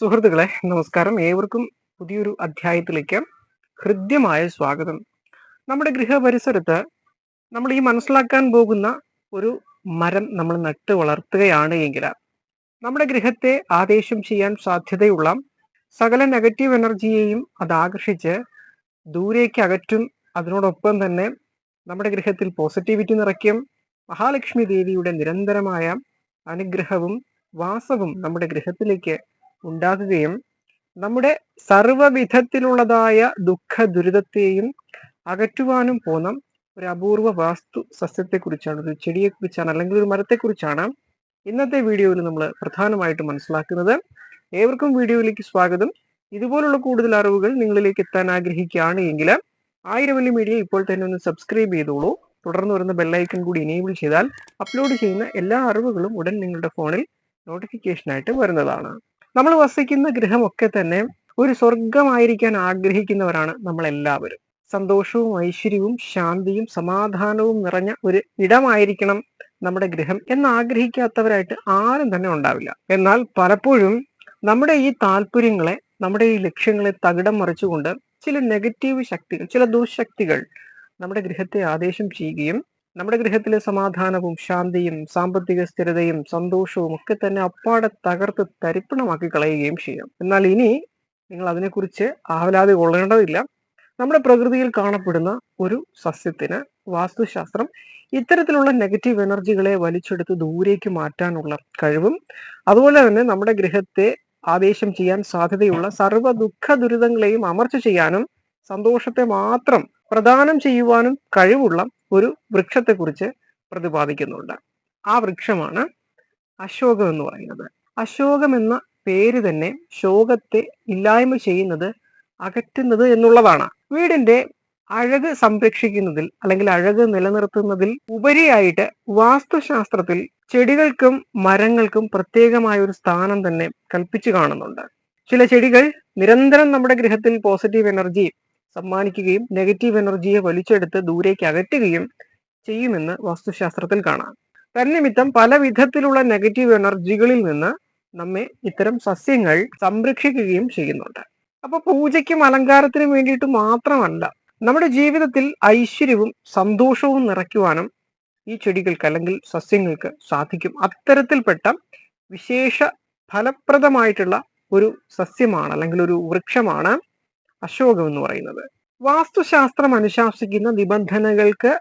സുഹൃത്തുക്കളെ നമസ്കാരം. ഏവർക്കും പുതിയൊരു അധ്യായത്തിലേക്ക് ഹൃദ്യമായ സ്വാഗതം. നമ്മുടെ ഗൃഹപരിസരത്ത് നമ്മൾ ഈ മനസ്സിലാക്കാൻ പോകുന്ന ഒരു മരം നമ്മൾ നട്ട് വളർത്തുകയാണ് എങ്കിൽ നമ്മുടെ ഗൃഹത്തെ ആദേശം ചെയ്യാൻ സാധ്യതയുള്ള സകല നെഗറ്റീവ് എനർജിയെയും അത് ആകർഷിച്ച് ദൂരേക്ക് അകറ്റും. അതിനോടൊപ്പം തന്നെ നമ്മുടെ ഗൃഹത്തിൽ പോസിറ്റിവിറ്റി നിറയ്ക്കും. മഹാലക്ഷ്മി ദേവിയുടെ നിരന്തരമായ അനുഗ്രഹവും വാസവും നമ്മുടെ ഗൃഹത്തിലേക്ക് ഉണ്ടാകുകയും നമ്മുടെ സർവവിധത്തിലുള്ളതായ ദുഃഖ ദുരിതത്തെയും അകറ്റുവാനും പോന്ന ഒരു അപൂർവ വാസ്തു സസ്യത്തെക്കുറിച്ചാണ് ഒരു ചെടിയെക്കുറിച്ചാണ് അല്ലെങ്കിൽ ഒരു മരത്തെക്കുറിച്ചാണ് ഇന്നത്തെ വീഡിയോയിൽ നമ്മൾ പ്രധാനമായിട്ടും മനസ്സിലാക്കുന്നത്. ഏവർക്കും വീഡിയോയിലേക്ക് സ്വാഗതം. ഇതുപോലുള്ള കൂടുതൽ അറിവുകൾ നിങ്ങളിലേക്ക് എത്താൻ ആഗ്രഹിക്കുകയാണ് എങ്കിൽ ആയിരവല്ലി മീഡിയ ഇപ്പോൾ തന്നെ ഒന്ന് സബ്സ്ക്രൈബ് ചെയ്തോളൂ. തുടർന്ന് വരുന്ന ബെല്ലൈക്കൺ കൂടി എനേബിൾ ചെയ്താൽ അപ്ലോഡ് ചെയ്യുന്ന എല്ലാ അറിവുകളും ഉടൻ നിങ്ങളുടെ ഫോണിൽ നോട്ടിഫിക്കേഷനായിട്ട് വരുന്നതാണ്. നമ്മൾ വസിക്കുന്ന ഗൃഹമൊക്കെ തന്നെ ഒരു സ്വർഗമായിരിക്കാൻ ആഗ്രഹിക്കുന്നവരാണ് നമ്മളെല്ലാവരും. സന്തോഷവും ഐശ്വര്യവും ശാന്തിയും സമാധാനവും നിറഞ്ഞ ഒരു ഇടമായിരിക്കണം നമ്മുടെ ഗൃഹം എന്ന് ആഗ്രഹിക്കാത്തവരായിട്ട് ആരും തന്നെ ഉണ്ടാവില്ല. എന്നാൽ പലപ്പോഴും നമ്മുടെ ഈ താല്പര്യങ്ങളെ നമ്മുടെ ഈ ലക്ഷ്യങ്ങളെ തകിടം മറിച്ചുകൊണ്ട് ചില നെഗറ്റീവ് ശക്തികൾ ചില ദുഃശക്തികൾ നമ്മുടെ ഗൃഹത്തെ ആദേശം ചെയ്യുകയും നമ്മുടെ ഗൃഹത്തിലെ സമാധാനവും ശാന്തിയും സാമ്പത്തിക സ്ഥിരതയും സന്തോഷവും ഒക്കെ തന്നെ അപ്പാടെ തകർത്ത് തരിപ്പണമാക്കി കളയുകയും ചെയ്യാം. എന്നാൽ ഇനി നിങ്ങൾ അതിനെക്കുറിച്ച് ആവലാതി കൊള്ളേണ്ടതില്ല. നമ്മുടെ പ്രകൃതിയിൽ കാണപ്പെടുന്ന ഒരു സസ്യത്തിന് വാസ്തുശാസ്ത്രം ഇത്തരത്തിലുള്ള നെഗറ്റീവ് എനർജികളെ വലിച്ചെടുത്ത് ദൂരേക്ക് മാറ്റാനുള്ള കഴിവും അതുപോലെ തന്നെ നമ്മുടെ ഗൃഹത്തെ ആവേശം ചെയ്യാൻ സാധ്യതയുള്ള സർവ ദുഃഖ ദുരിതങ്ങളെയും അമർച്ച ചെയ്യാനും സന്തോഷത്തെ മാത്രം പ്രദാനം ചെയ്യുവാനും കഴിവുള്ള ഒരു വൃക്ഷത്തെക്കുറിച്ച് പ്രതിപാദിക്കുന്നുണ്ട്. ആ വൃക്ഷമാണ് അശോകം എന്ന് പറയുന്നത്. അശോകം എന്ന പേര് തന്നെ ശോകത്തെ ഇല്ലായ്മ ചെയ്യുന്നത് അകറ്റുന്നത് എന്നുള്ളതാണ്. വീടിന്റെ അഴക് സംരക്ഷിക്കുന്നതിൽ അല്ലെങ്കിൽ അഴക് നിലനിർത്തുന്നതിൽ ഉപരിയായിട്ട് വാസ്തുശാസ്ത്രത്തിൽ ചെടികൾക്കും മരങ്ങൾക്കും പ്രത്യേകമായ ഒരു സ്ഥാനം തന്നെ കൽപ്പിച്ചു കാണുന്നുണ്ട്. ചില ചെടികൾ നിരന്തരം നമ്മുടെ ഗൃഹത്തിൽ പോസിറ്റീവ് എനർജി സമ്മാനിക്കുകയും നെഗറ്റീവ് എനർജിയെ വലിച്ചെടുത്ത് ദൂരേക്ക് അകറ്റുകയും ചെയ്യുമെന്ന് വാസ്തുശാസ്ത്രത്തിൽ കാണാം. തന്നിമിത്തം പല വിധത്തിലുള്ള നെഗറ്റീവ് എനർജികളിൽ നിന്ന് നമ്മെ ഇത്തരം സസ്യങ്ങൾ സംരക്ഷിക്കുകയും ചെയ്യുന്നുണ്ട്. അപ്പൊ പൂജയ്ക്കും അലങ്കാരത്തിനും വേണ്ടിയിട്ട് മാത്രമല്ല നമ്മുടെ ജീവിതത്തിൽ ഐശ്വര്യവും സന്തോഷവും നിറയ്ക്കുവാനും ഈ ചെടികൾക്ക് അല്ലെങ്കിൽ സസ്യങ്ങൾക്ക് സാധിക്കും. അത്തരത്തിൽപ്പെട്ട വിശേഷ ഫലപ്രദമായിട്ടുള്ള ഒരു സസ്യമാണ് അല്ലെങ്കിൽ ഒരു വൃക്ഷമാണ് അശോകം എന്ന് പറയുന്നത് വാസ്തുശാസ്ത്രം അനുശാസിക്കുന്ന നിബന്ധനകൾക്ക്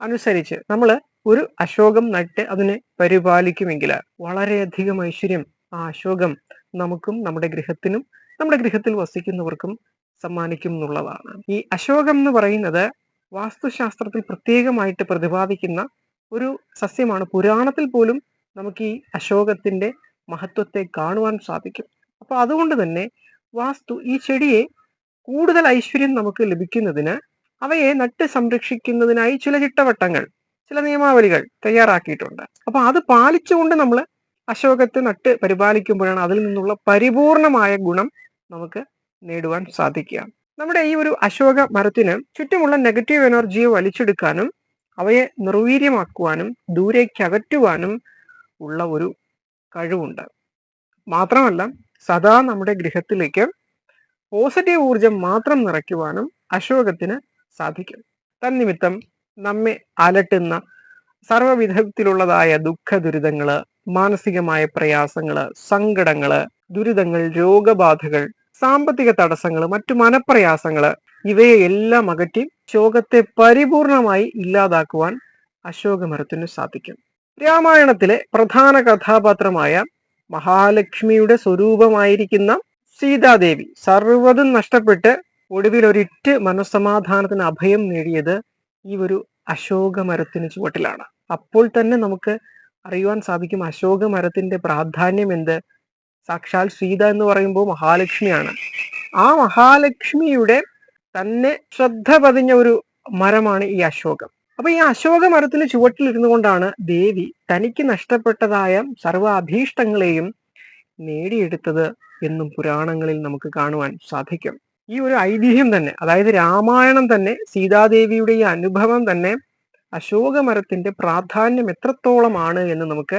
അനുസരിച്ച് നമ്മൾ ഒരു അശോകം നട്ട് അതിനെ പരിപാലിക്കുമെങ്കിൽ വളരെയധികം ഐശ്വര്യം ആ അശോകം നമുക്കും നമ്മുടെ ഗൃഹത്തിനും നമ്മുടെ ഗൃഹത്തിൽ വസിക്കുന്നവർക്കും സമ്മാനിക്കും എന്നുള്ളതാണ്. ഈ അശോകം എന്ന് പറയുന്നത് വാസ്തുശാസ്ത്രത്തിൽ പ്രത്യേകമായിട്ട് പ്രതിപാദിക്കുന്ന ഒരു സസ്യമാണ്. പുരാണത്തിൽ പോലും നമുക്ക് ഈ അശോകത്തിന്റെ മഹത്വത്തെ കാണുവാൻ സാധിക്കും. അപ്പൊ അതുകൊണ്ട് തന്നെ വാസ്തു ഈ ചെടിയെ കൂടുതൽ ഐശ്വര്യം നമുക്ക് ലഭിക്കുന്നതിന് അവയെ നട്ട് സംരക്ഷിക്കുന്നതിനായി ചില ചിട്ടവട്ടങ്ങൾ ചില നിയമാവലികൾ തയ്യാറാക്കിയിട്ടുണ്ട്. അപ്പൊ അത് പാലിച്ചുകൊണ്ട് നമ്മൾ അശോകത്തെ നട്ട് പരിപാലിക്കുമ്പോഴാണ് അതിൽ നിന്നുള്ള പരിപൂർണമായ ഗുണം നമുക്ക് നേടുവാൻ സാധിക്കുക. നമ്മുടെ ഈ ഒരു അശോക മരത്തിന് ചുറ്റുമുള്ള നെഗറ്റീവ് എനർജിയെ വലിച്ചെടുക്കാനും അവയെ നിർവീര്യമാക്കുവാനും ദൂരേക്ക് അകറ്റുവാനും ഉള്ള ഒരു കഴിവുണ്ട്. മാത്രമല്ല സദാ നമ്മുടെ ഗൃഹത്തിലേക്ക് പോസിറ്റീവ് ഊർജം മാത്രം നിറയ്ക്കുവാനും അശോകത്തിന് സാധിക്കും. തന്നിമിത്തം നമ്മെ അലട്ടുന്ന സർവവിധത്തിലുള്ളതായ ദുഃഖ ദുരിതങ്ങൾ മാനസികമായ പ്രയാസങ്ങൾ സങ്കടങ്ങൾ ദുരിതങ്ങൾ രോഗബാധകൾ സാമ്പത്തിക തടസ്സങ്ങൾ മറ്റു മനപ്രയാസങ്ങൾ ഇവയെ എല്ലാം അകറ്റി ശോകത്തെ പരിപൂർണമായി ഇല്ലാതാക്കുവാൻ അശോകമരത്തിന് സാധിക്കും. രാമായണത്തിലെ പ്രധാന കഥാപാത്രമായ മഹാലക്ഷ്മിയുടെ സ്വരൂപമായിരിക്കുന്ന സീതാദേവി സർവതും നഷ്ടപ്പെട്ട് ഒടുവിൽ ഒരിറ്റ് മനസ്സമാധാനത്തിന് അഭയം നേടിയത് ഈ ഒരു അശോക മരത്തിന് ചുവട്ടിലാണ്. അപ്പോൾ തന്നെ നമുക്ക് അറിയുവാൻ സാധിക്കും അശോക മരത്തിന്റെ പ്രാധാന്യം എന്ത്? സാക്ഷാൽ സീത എന്ന് പറയുമ്പോൾ മഹാലക്ഷ്മിയാണ്. ആ മഹാലക്ഷ്മിയുടെ തന്നെ ശ്രദ്ധ പതിഞ്ഞ ഒരു മരമാണ് ഈ അശോകം. അപ്പൊ ഈ അശോക മരത്തിന് ചുവട്ടിലിരുന്നു കൊണ്ടാണ് ദേവി തനിക്ക് നഷ്ടപ്പെട്ടതായ സർവ അഭീഷ്ടങ്ങളെയും നേടിയെടുത്തത് എന്നും പുരാണങ്ങളിൽ നമുക്ക് കാണുവാൻ സാധിക്കും. ഈ ഒരു ഐതിഹ്യം തന്നെ അതായത് രാമായണം തന്നെ സീതാദേവിയുടെ ഈ അനുഭവം തന്നെ അശോകമരത്തിന്റെ പ്രാധാന്യം എത്രത്തോളമാണ് എന്ന് നമുക്ക്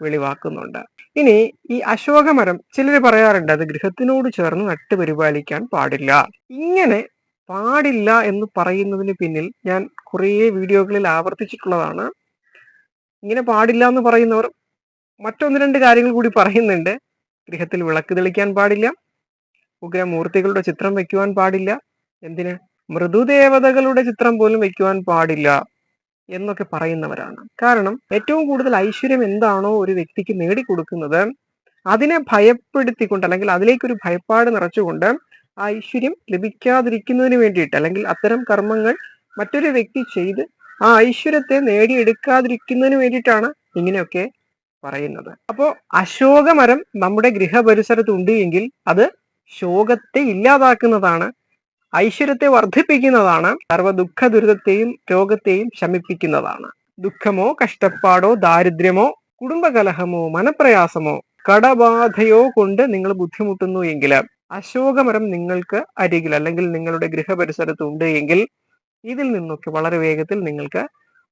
വെളിവാക്കുന്നുണ്ട്. ഇനി ഈ അശോകമരം ചിലർ പറയാറുണ്ട് അത് ഗൃഹത്തിനോട് ചേർന്ന് നട്ട് പരിപാലിക്കാൻ പാടില്ല. ഇങ്ങനെ പാടില്ല എന്ന് പറയുന്നതിന് പിന്നിൽ ഞാൻ കുറേ വീഡിയോകളിൽ ആവർത്തിച്ചിട്ടുള്ളതാണ്. ഇങ്ങനെ പാടില്ല എന്ന് പറയുന്നവർ മറ്റൊന്ന് രണ്ട് കാര്യങ്ങൾ കൂടി പറയുന്നുണ്ട്. ഗൃഹത്തിൽ വിളക്ക് തെളിക്കാൻ പാടില്ല. ഉഗ്രമൂർത്തികളുടെ ചിത്രം വെക്കുവാൻ പാടില്ല. എന്തിന്? മൃദുദേവതകളുടെ ചിത്രം പോലും വെക്കുവാൻ പാടില്ല എന്നൊക്കെ പറയുന്നവരാണ്. കാരണം ഏറ്റവും കൂടുതൽ ഐശ്വര്യം എന്താണോ ഒരു വ്യക്തിക്ക് നേടിക്കൊടുക്കുന്നത് അതിനെ ഭയപ്പെടുത്തിക്കൊണ്ട് അല്ലെങ്കിൽ അതിലേക്കൊരു ഭയപ്പാട് നിറച്ചുകൊണ്ട് ആ ഐശ്വര്യം ലഭിക്കാതിരിക്കുന്നതിന് വേണ്ടിയിട്ട് അല്ലെങ്കിൽ അത്തരം കർമ്മങ്ങൾ മറ്റൊരു വ്യക്തി ചെയ്ത് ആ ഐശ്വര്യത്തെ നേടിയെടുക്കാതിരിക്കുന്നതിന് വേണ്ടിയിട്ടാണ് ഇങ്ങനെയൊക്കെ പറയുന്നത്. അപ്പോ അശോകമരം നമ്മുടെ ഗൃഹപരിസരത്ത് ഉണ്ട് എങ്കിൽ അത് ശോകത്തെ ഇല്ലാതാക്കുന്നതാണ് ഐശ്വര്യത്തെ വർദ്ധിപ്പിക്കുന്നതാണ് സർവ ദുഃഖ ദുരിതത്തെയും രോഗത്തെയും ശമിപ്പിക്കുന്നതാണ്. ദുഃഖമോ കഷ്ടപ്പാടോ ദാരിദ്ര്യമോ കുടുംബകലഹമോ മനപ്രയാസമോ കടബാധയോ കൊണ്ട് നിങ്ങൾ ബുദ്ധിമുട്ടുന്നു എങ്കിൽ അശോകമരം നിങ്ങൾക്ക് അരികിൽ അല്ലെങ്കിൽ നിങ്ങളുടെ ഗൃഹപരിസരത്ത് ഉണ്ട് എങ്കിൽ ഇതിൽ നിന്നൊക്കെ വളരെ വേഗത്തിൽ നിങ്ങൾക്ക്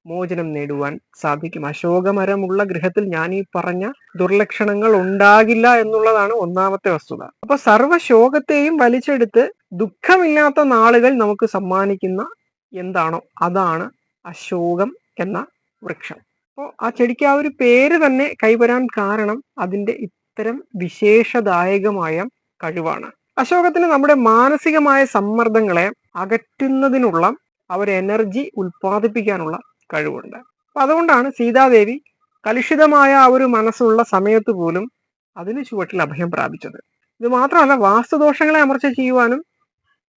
മോചനം നേടുവാൻ സാധിക്കും. അശോകമരമുള്ള ഗൃഹത്തിൽ ഞാൻ ഈ പറഞ്ഞ ദുർലക്ഷണങ്ങൾ ഉണ്ടാകില്ല എന്നുള്ളതാണ് ഒന്നാമത്തെ വസ്തുത. അപ്പൊ സർവശോകത്തെയും വലിച്ചെടുത്ത് ദുഃഖമില്ലാത്ത നാളുകൾ നമുക്ക് സമ്മാനിക്കുന്ന എന്താണോ അതാണ് അശോകം എന്ന വൃക്ഷം. അപ്പോൾ ആ ചെടിക്ക് ആ ഒരു പേര് തന്നെ കൈവരാൻ കാരണം അതിന്റെ ഇത്തരം വിശേഷദായകമായ കഴിവാണ്. അശോകത്തിന് നമ്മുടെ മാനസികമായ സമ്മർദ്ദങ്ങളെ അകറ്റുന്നതിനുള്ള ഒരു എനർജി ഉൽപ്പാദിപ്പിക്കാനുള്ള കഴിവുണ്ട്. അപ്പൊ അതുകൊണ്ടാണ് സീതാദേവി കലുഷിതമായ ആ ഒരു മനസ്സുള്ള സമയത്ത് പോലും അതിന് ചുവട്ടിൽ അഭയം പ്രാപിച്ചത്. ഇത് മാത്രമല്ല വാസ്തുദോഷങ്ങളെ അമർച്ച ചെയ്യുവാനും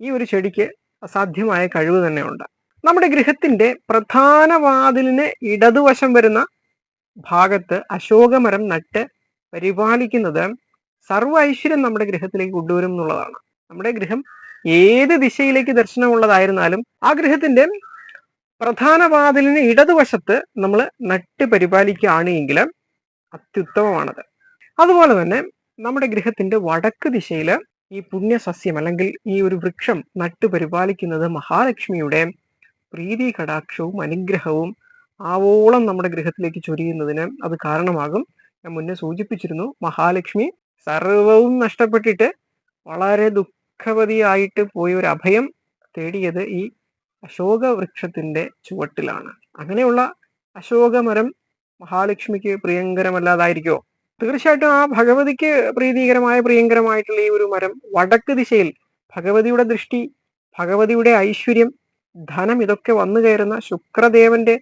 ഈ ഒരു ചെടിക്ക് അസാധ്യമായ കഴിവ് തന്നെയുണ്ട്. നമ്മുടെ ഗൃഹത്തിന്റെ പ്രധാന വാതിലിന് ഇടതുവശം വരുന്ന ഭാഗത്ത് അശോകമരം നട്ട് പരിപാലിക്കുന്നത് സർവ ഐശ്വര്യം നമ്മുടെ ഗൃഹത്തിലേക്ക് കൊണ്ടുവരും എന്നുള്ളതാണ്. നമ്മുടെ ഗൃഹം ഏത് ദിശയിലേക്ക് ദർശനമുള്ളതായിരുന്നാലും ആ ഗൃഹത്തിന്റെ പ്രധാന വാതിലിന് ഇടതുവശത്ത് നമ്മൾ നട്ട് പരിപാലിക്കുകയാണ് എങ്കിൽ അത്യുത്തമമാണത്. അതുപോലെ തന്നെ നമ്മുടെ ഗൃഹത്തിന്റെ വടക്ക് ദിശയിൽ ഈ പുണ്യസസ്യം അല്ലെങ്കിൽ ഈ ഒരു വൃക്ഷം നട്ട് പരിപാലിക്കുന്നത് മഹാലക്ഷ്മിയുടെ പ്രീതി കടാക്ഷവും അനുഗ്രഹവും ആവോളം നമ്മുടെ ഗൃഹത്തിലേക്ക് ചൊരിയുന്നതിന് അത് കാരണമാകും. ഞാൻ മുന്നേ സൂചിപ്പിച്ചിരുന്നു മഹാലക്ഷ്മി സർവവും നഷ്ടപ്പെട്ടിട്ട് വളരെ ദുഃഖവതിയായിട്ട് പോയ ഒരു അഭയം തേടിയത് ഈ അശോക വൃക്ഷത്തിന്റെ ചുവട്ടിലാണ്. അങ്ങനെയുള്ള അശോകമരം മഹാലക്ഷ്മിക്ക് പ്രിയങ്കരമല്ലാതായിരിക്കോ തീർച്ചയായിട്ടും ആ ഭഗവതിക്ക് പ്രീതികരമായ പ്രിയങ്കരമായിട്ടുള്ള ഈ ഒരു മരം വടക്ക് ദിശയിൽ ഭഗവതിയുടെ ദൃഷ്ടി ഭഗവതിയുടെ ഐശ്വര്യം ധനം ഇതൊക്കെ വന്നു കയറുന്ന ശുക്രദേവന്റെ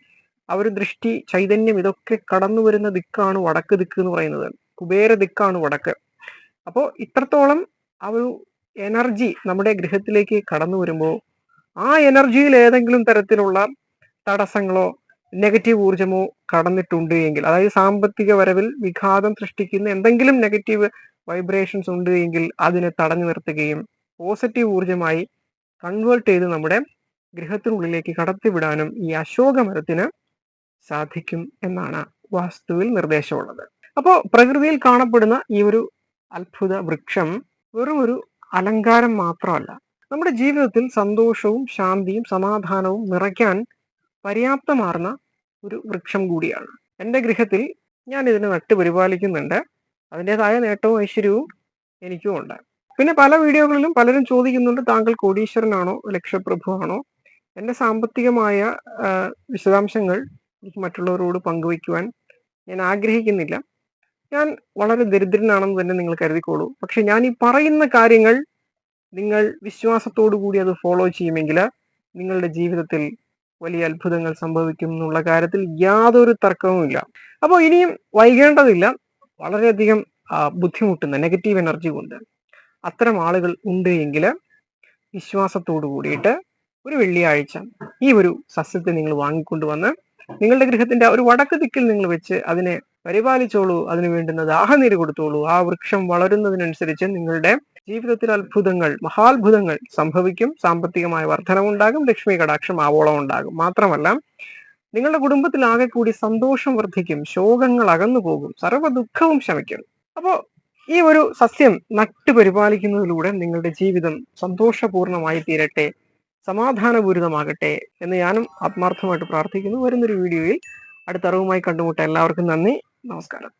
ആ ഒരു ദൃഷ്ടി ചൈതന്യം ഇതൊക്കെ കടന്നു വരുന്ന ദിക്കാണ് വടക്ക് ദിക്ക് എന്ന് പറയുന്നത്. കുബേര ദിക്കാണ് വടക്ക്. അപ്പോൾ ഇത്രത്തോളം ആ ഒരു എനർജി നമ്മുടെ ഗൃഹത്തിലേക്ക് കടന്നു വരുമ്പോൾ ആ എനർജിയിൽ ഏതെങ്കിലും തരത്തിലുള്ള തടസ്സങ്ങളോ നെഗറ്റീവ് ഊർജമോ കടന്നിട്ടുണ്ട് എങ്കിൽ അതായത് സാമ്പത്തിക വരവിൽ വിഘാതം സൃഷ്ടിക്കുന്ന എന്തെങ്കിലും നെഗറ്റീവ് വൈബ്രേഷൻസ് ഉണ്ട് എങ്കിൽ അതിനെ തടഞ്ഞു നിർത്തുകയും പോസിറ്റീവ് ഊർജമായി കൺവേർട്ട് ചെയ്ത് നമ്മുടെ ഗൃഹത്തിനുള്ളിലേക്ക് കടത്തിവിടാനും ഈ അശോക മരത്തിന് സാധിക്കും എന്നാണ് വാസ്തുവിൽ നിർദ്ദേശമുള്ളത്. അപ്പോൾ പ്രകൃതിയിൽ കാണപ്പെടുന്ന ഈ ഒരു അത്ഭുത വൃക്ഷം വെറും ഒരു അലങ്കാരം മാത്രമല്ല നമ്മുടെ ജീവിതത്തിൽ സന്തോഷവും ശാന്തിയും സമാധാനവും നിറയ്ക്കാൻ പര്യാപ്തമാർന്ന ഒരു വൃക്ഷം കൂടിയാണ്. എന്റെ ഗൃഹത്തിൽ ഞാൻ ഇതിനെ നട്ട് പരിപാലിക്കുന്നുണ്ട്. അതിന്റെതായ നേട്ടവും ഐശ്വര്യവും എനിക്കും ഉണ്ട്. പിന്നെ പല വീഡിയോകളിലും പലരും ചോദിക്കുന്നുണ്ട് താങ്കൾ കോടീശ്വരനാണോ ലക്ഷപ്രഭു ആണോ എന്റെ സാമ്പത്തികമായ വിശദാംശങ്ങൾ എനിക്ക് മറ്റുള്ളവരോട് പങ്കുവയ്ക്കുവാൻ ഞാൻ ആഗ്രഹിക്കുന്നില്ല. ഞാൻ വളരെ ദരിദ്രനാണെന്ന് തന്നെ നിങ്ങൾ കരുതിക്കോളൂ. പക്ഷെ ഞാൻ ഈ പറയുന്ന കാര്യങ്ങൾ നിങ്ങൾ വിശ്വാസത്തോടു കൂടി അത് ഫോളോ ചെയ്യുമെങ്കിൽ നിങ്ങളുടെ ജീവിതത്തിൽ വലിയ അത്ഭുതങ്ങൾ സംഭവിക്കും എന്നുള്ള കാര്യത്തിൽ യാതൊരു തർക്കവുമില്ല അപ്പോൾ ഇനിയും വൈകേണ്ടതില്ല. വളരെയധികം ബുദ്ധിമുട്ടുന്ന നെഗറ്റീവ് എനർജി കൊണ്ട് അത്തരം ആളുകൾ ഉണ്ട് എങ്കിൽ വിശ്വാസത്തോടു കൂടിയിട്ട് ഒരു വെള്ളിയാഴ്ച ഈ ഒരു സസ്യത്തെ നിങ്ങൾ വാങ്ങിക്കൊണ്ടുവന്ന് നിങ്ങളുടെ ഗൃഹത്തിന്റെ ഒരു വടക്ക് ദിക്കിൽ നിങ്ങൾ വെച്ച് അതിനെ പരിപാലിച്ചോളൂ. അതിന് വേണ്ടുന്ന ദാഹനീര് കൊടുത്തോളൂ. ആ വൃക്ഷം വളരുന്നതിനനുസരിച്ച് നിങ്ങളുടെ ജീവിതത്തിൽ അത്ഭുതങ്ങൾ മഹാത്ഭുതങ്ങൾ സംഭവിക്കും. സാമ്പത്തികമായ വർധനവുണ്ടാകും. ലക്ഷ്മി കടാക്ഷം ആവോളം ഉണ്ടാകും. മാത്രമല്ല നിങ്ങളുടെ കുടുംബത്തിൽ ആകെ കൂടി സന്തോഷം വർദ്ധിക്കും. ശോകങ്ങൾ അകന്നു പോകും. സർവ ദുഃഖവും ശമിക്കും. അപ്പോ ഈ ഒരു സസ്യം നട്ടു പരിപാലിക്കുന്നതിലൂടെ നിങ്ങളുടെ ജീവിതം സന്തോഷപൂർണമായി തീരട്ടെ സമാധാനപൂരിതമാകട്ടെ എന്ന് ഞാനും ആത്മാർത്ഥമായിട്ട് പ്രാർത്ഥിക്കുന്നു. വരുന്നൊരു വീഡിയോയിൽ അടുത്ത അറിവുമായി കണ്ടുമുട്ട എല്ലാവർക്കും നന്ദി. നമസ്കാരം.